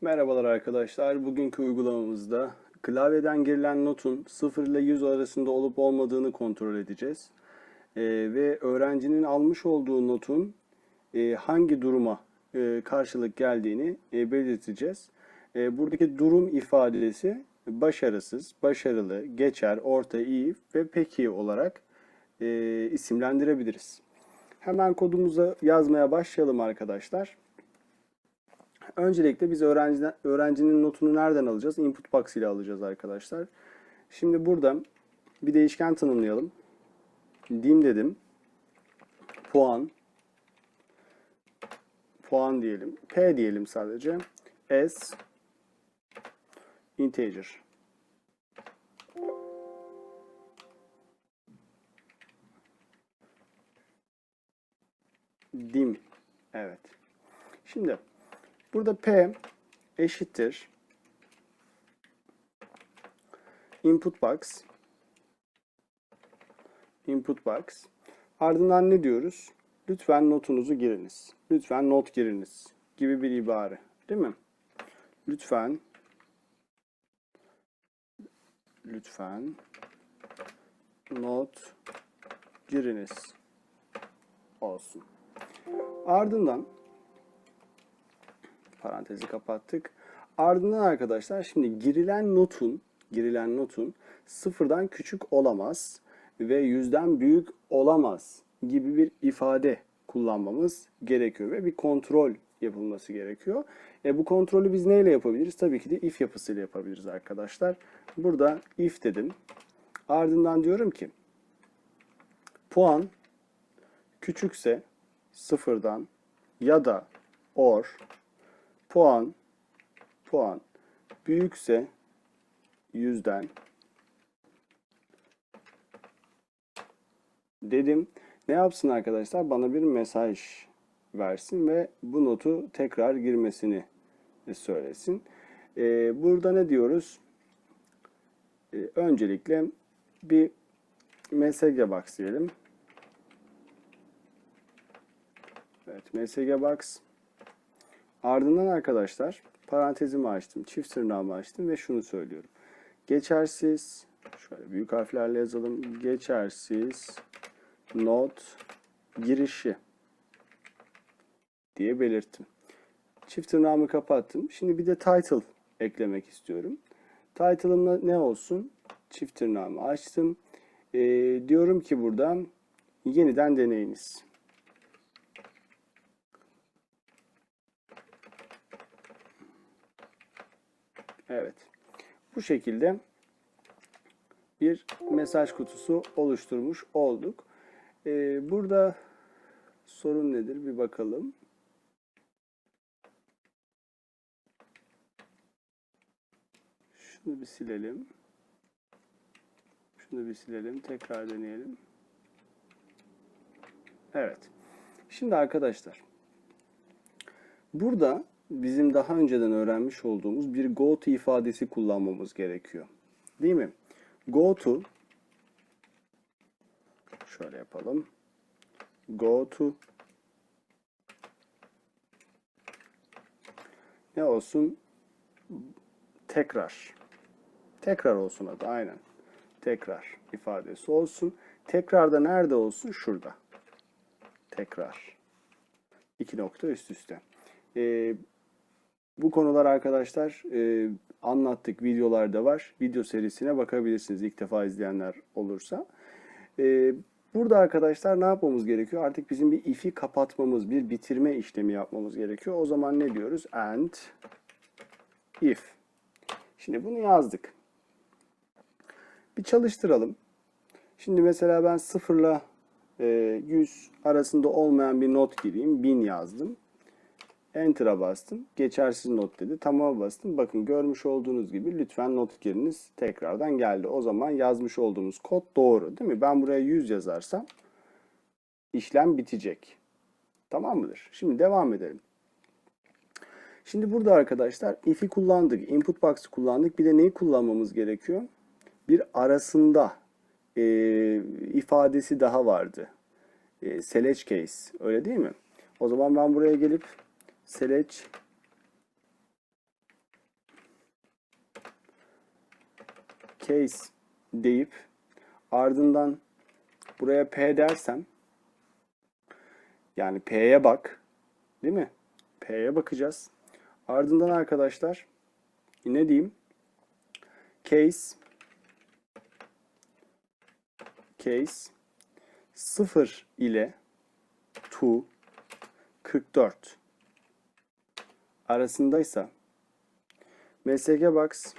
Merhabalar arkadaşlar. Bugünkü uygulamamızda klavyeden girilen notun 0 ile 100 arasında olup olmadığını kontrol edeceğiz. Ee, ve öğrencinin almış olduğu notun e, hangi duruma e, karşılık geldiğini e, belirteceğiz. E, buradaki durum ifadesi başarısız, başarılı, geçer, orta, iyi ve pek iyi olarak e, isimlendirebiliriz. Hemen kodumuza yazmaya başlayalım arkadaşlar. Öncelikle biz öğrenciden, öğrencinin notunu nereden alacağız? Input box ile alacağız arkadaşlar. Şimdi burada bir değişken tanımlayalım. Dim dedim. Puan. Puan diyelim. P diyelim sadece. S integer. Dim. Evet. Şimdi Burada P eşittir input box input box ardından ne diyoruz? Lütfen notunuzu giriniz. Lütfen not giriniz gibi bir ibare. Değil mi? Lütfen lütfen not giriniz olsun. Ardından parantezi kapattık. Ardından arkadaşlar şimdi girilen notun girilen notun sıfırdan küçük olamaz ve yüzden büyük olamaz gibi bir ifade kullanmamız gerekiyor ve bir kontrol yapılması gerekiyor. E bu kontrolü biz neyle yapabiliriz? Tabii ki de if yapısıyla yapabiliriz arkadaşlar. Burada if dedim. Ardından diyorum ki puan küçükse sıfırdan ya da or puan puan büyükse yüzden dedim. Ne yapsın arkadaşlar? Bana bir mesaj versin ve bu notu tekrar girmesini söylesin. Ee, burada ne diyoruz? Ee, öncelikle bir msg box diyelim. Evet, msg box Ardından arkadaşlar parantezimi açtım, çift tırnağımı açtım ve şunu söylüyorum. Geçersiz, şöyle büyük harflerle yazalım. Geçersiz not girişi diye belirttim. Çift tırnağımı kapattım. Şimdi bir de title eklemek istiyorum. Title'ımda ne olsun? Çift tırnağımı açtım. Ee, diyorum ki buradan yeniden deneyiniz. Evet. Bu şekilde bir mesaj kutusu oluşturmuş olduk. Ee, burada sorun nedir bir bakalım. Şunu bir silelim. Şunu bir silelim. Tekrar deneyelim. Evet. Şimdi arkadaşlar burada bizim daha önceden öğrenmiş olduğumuz bir go to ifadesi kullanmamız gerekiyor. Değil mi? Go to şöyle yapalım. Go to ne olsun? Tekrar. Tekrar olsun adı aynen. Tekrar ifadesi olsun. Tekrar da nerede olsun? Şurada. Tekrar. İki nokta üst üste. Ee, bu konular arkadaşlar e, anlattık videolarda var. Video serisine bakabilirsiniz ilk defa izleyenler olursa. E, burada arkadaşlar ne yapmamız gerekiyor? Artık bizim bir if'i kapatmamız, bir bitirme işlemi yapmamız gerekiyor. O zaman ne diyoruz? And if. Şimdi bunu yazdık. Bir çalıştıralım. Şimdi mesela ben 0 ile 100 arasında olmayan bir not gireyim. 1000 yazdım. Enter'a bastım. Geçersiz not dedi. Tamam'a bastım. Bakın görmüş olduğunuz gibi lütfen not giriniz. Tekrardan geldi. O zaman yazmış olduğumuz kod doğru değil mi? Ben buraya 100 yazarsam işlem bitecek. Tamam mıdır? Şimdi devam edelim. Şimdi burada arkadaşlar if'i kullandık. Input box'ı kullandık. Bir de neyi kullanmamız gerekiyor? Bir arasında e, ifadesi daha vardı. E, select case. Öyle değil mi? O zaman ben buraya gelip Seleç case deyip ardından buraya P dersem yani P'ye bak değil mi? P'ye bakacağız. Ardından arkadaşlar ne diyeyim? Case case 0 ile to 44 arasındaysa MSG Box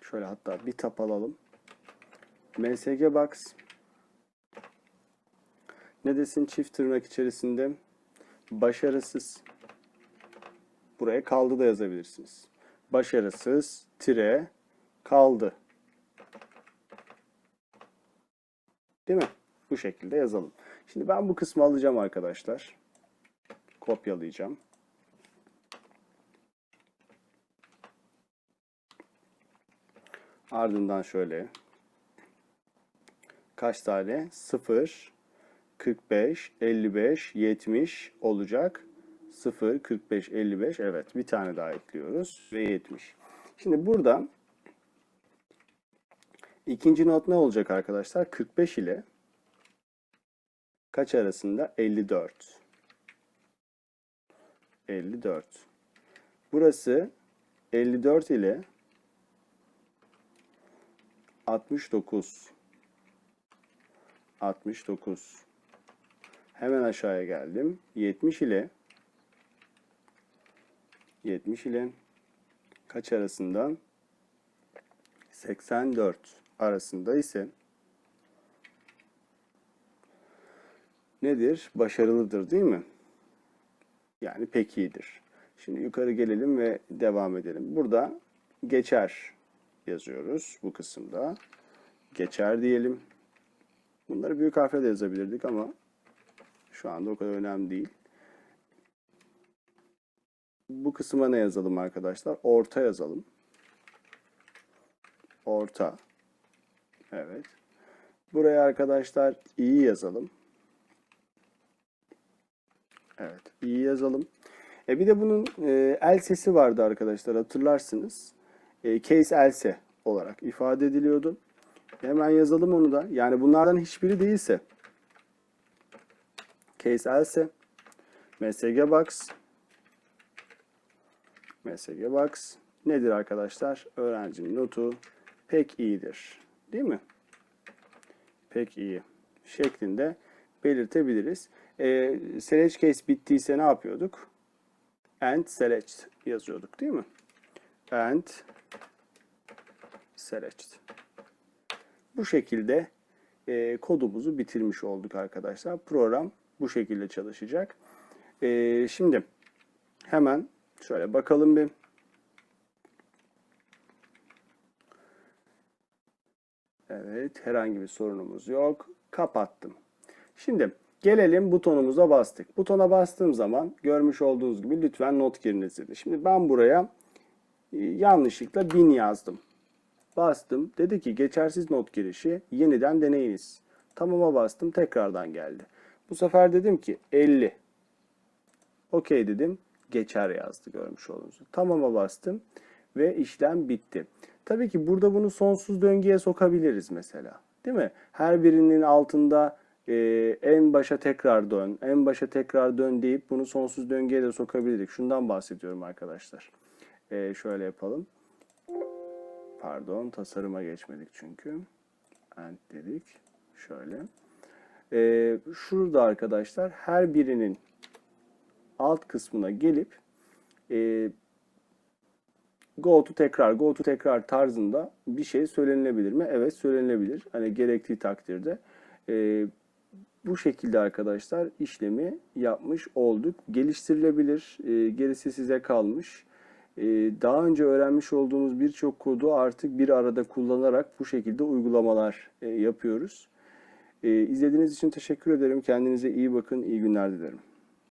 şöyle hatta bir tap alalım. MSG Box ne desin çift tırnak içerisinde başarısız buraya kaldı da yazabilirsiniz. Başarısız tire kaldı. Değil mi? Bu şekilde yazalım. Şimdi ben bu kısmı alacağım arkadaşlar. Kopyalayacağım. Ardından şöyle kaç tane? 0, 45, 55, 70 olacak. 0, 45, 55 evet bir tane daha ekliyoruz ve 70. Şimdi burada ikinci not ne olacak arkadaşlar? 45 ile kaç arasında? 54. 54. Burası 54 ile 69. 69. Hemen aşağıya geldim. 70 ile 70 ile kaç arasından? 84 arasında ise nedir? Başarılıdır değil mi? Yani pek iyidir. Şimdi yukarı gelelim ve devam edelim. Burada geçer yazıyoruz bu kısımda. Geçer diyelim. Bunları büyük harfle de yazabilirdik ama şu anda o kadar önemli değil. Bu kısma ne yazalım arkadaşlar? Orta yazalım. Orta. Evet. Buraya arkadaşlar iyi yazalım. Evet, iyi yazalım. E bir de bunun e, el sesi vardı arkadaşlar hatırlarsınız. E, case else olarak ifade ediliyordu. Hemen yazalım onu da. Yani bunlardan hiçbiri değilse case else msg box msg box nedir arkadaşlar? Öğrencinin notu pek iyidir. Değil mi? Pek iyi şeklinde belirtebiliriz. E, select case bittiyse ne yapıyorduk? And select yazıyorduk değil mi? And select. Bu şekilde e, kodumuzu bitirmiş olduk arkadaşlar. Program bu şekilde çalışacak. E, şimdi hemen şöyle bakalım bir. Evet, herhangi bir sorunumuz yok. Kapattım. Şimdi gelelim butonumuza bastık. Butona bastığım zaman görmüş olduğunuz gibi lütfen not giriniz dedi. Şimdi ben buraya e, yanlışlıkla 1000 yazdım. Bastım. Dedi ki geçersiz not girişi yeniden deneyiniz. Tamama bastım. Tekrardan geldi. Bu sefer dedim ki 50. Okey dedim. Geçer yazdı görmüş olduğunuz. Tamama bastım ve işlem bitti. Tabii ki burada bunu sonsuz döngüye sokabiliriz mesela. Değil mi? Her birinin altında e, en başa tekrar dön, en başa tekrar dön deyip bunu sonsuz döngüye de sokabilirdik. Şundan bahsediyorum arkadaşlar. E, şöyle yapalım. Pardon, tasarıma geçmedik çünkü. End dedik. Şöyle. E, şurada arkadaşlar her birinin alt kısmına gelip e, go to tekrar, go to tekrar tarzında bir şey söylenilebilir mi? Evet söylenilebilir. Hani gerektiği takdirde. E, bu şekilde arkadaşlar işlemi yapmış olduk. Geliştirilebilir. E, gerisi size kalmış. E, daha önce öğrenmiş olduğumuz birçok kodu artık bir arada kullanarak bu şekilde uygulamalar e, yapıyoruz. E, izlediğiniz için teşekkür ederim. Kendinize iyi bakın. İyi günler dilerim.